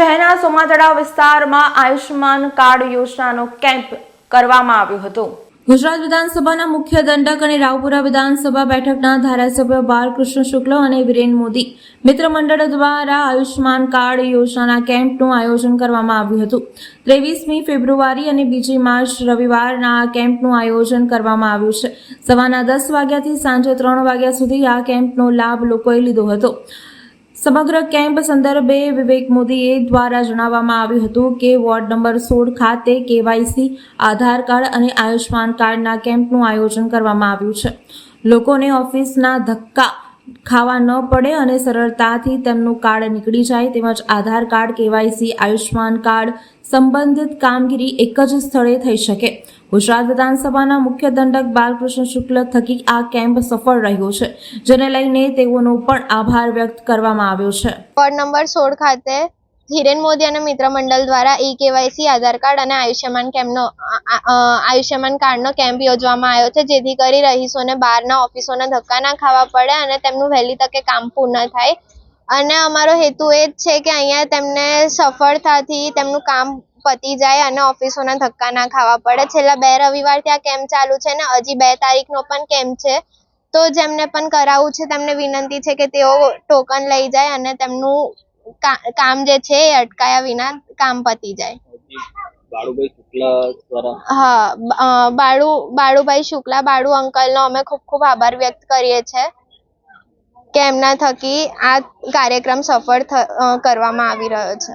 શહેરના સોમાતળા વિસ્તારમાં આયુષ્યમાન કાર્ડ યોજનાનો કેમ્પ કરવામાં આવ્યો હતો. ગુજરાત વિધાનસભાના મુખ્ય દંડક અને રાવપુરા વિધાનસભા બેઠકના ધારાસભ્ય બાલકૃષ્ણ શુક્લ અને વિરેન મોદી મિત્ર મંડળ દ્વારા આયુષ્યમાન કાર્ડ યોજનાના કેમ્પનું આયોજન કરવામાં આવ્યું હતું. ત્રેવીસમી ફેબ્રુઆરી અને બીજી માર્ચ રવિવારના આ કેમ્પનું આયોજન કરવામાં આવ્યું છે. સવારના દસ વાગ્યાથી સાંજે ત્રણ વાગ્યા સુધી આ કેમ્પનો લાભ લોકોએ લીધો હતો. સમગ્ર કેમ્પ સંદર્ભે વિવેક મોદીએ દ્વારા જણાવવામાં આવ્યું હતું કે વોર્ડ નંબર સોળ ખાતે કેવાયસી, આધાર કાર્ડ અને આયુષ્માન કાર્ડના કેમ્પનું આયોજન કરવામાં આવ્યું છે. લોકોને ઓફિસના ધક્કા ખાવા ન પડે અને સરળતાથી તેમનું કાર્ડ નીકળી જાય, તેમજ Aadhaar card, KYC Ayushman card સંબંધિત કામગીરી એક જ સ્થળે થઈ શકે. ગુજરાત વિધાનસભાના મુખ્ય દંડક બાલકૃષ્ણ શુક્લ થકી આ કેમ્પ સફળ રહ્યો છે, જેને લઈને તેઓનો પણ આભાર વ્યક્ત કરવામાં આવ્યો છે. વોર્ડ નંબર સોળ ખાતે હિરેન મોદી અને મિત્ર મંડળ દ્વારા ઈ કેવાયસી આધાર કાર્ડ અને આયુષ્યમાન કેમ્પનો આયુષ્યમાન કાર્ડનો કેમ્પ યોજવામાં આવ્યો છે, જેથી કરી રહીશોને બહારના ઓફિસોના ધક્કા ના ખાવા પડે અને તેમનું વહેલી તકે કામ પૂર્ણ થાય. અને અમારો હેતુ એ જ છે કે અહીંયા તેમને સફળતાથી તેમનું કામ પતી જાય અને ઓફિસોના ધક્કા ના ખાવા પડે. છેલ્લા બે રવિવારથી આ કેમ્પ ચાલુ છે ને હજી બે તારીખનો પણ કેમ્પ છે. તો જેમને પણ કરાવવું છે તેમને વિનંતી છે કે તેઓ ટોકન લઈ જાય અને તેમનું કામ જે છે એ અટકાયા વિના કામ પતી જાય. બાળુભાઈ શુક્લ દ્વારા? હા બાળુ બાળુભાઈ શુક્લા બાળુ અંકલનો અમે ખૂબ ખૂબ આભાર વ્યક્ત કરીએ છીએ કે એમના થકી આ કાર્યક્રમ સફળ કરવામાં આવી રહ્યો છે.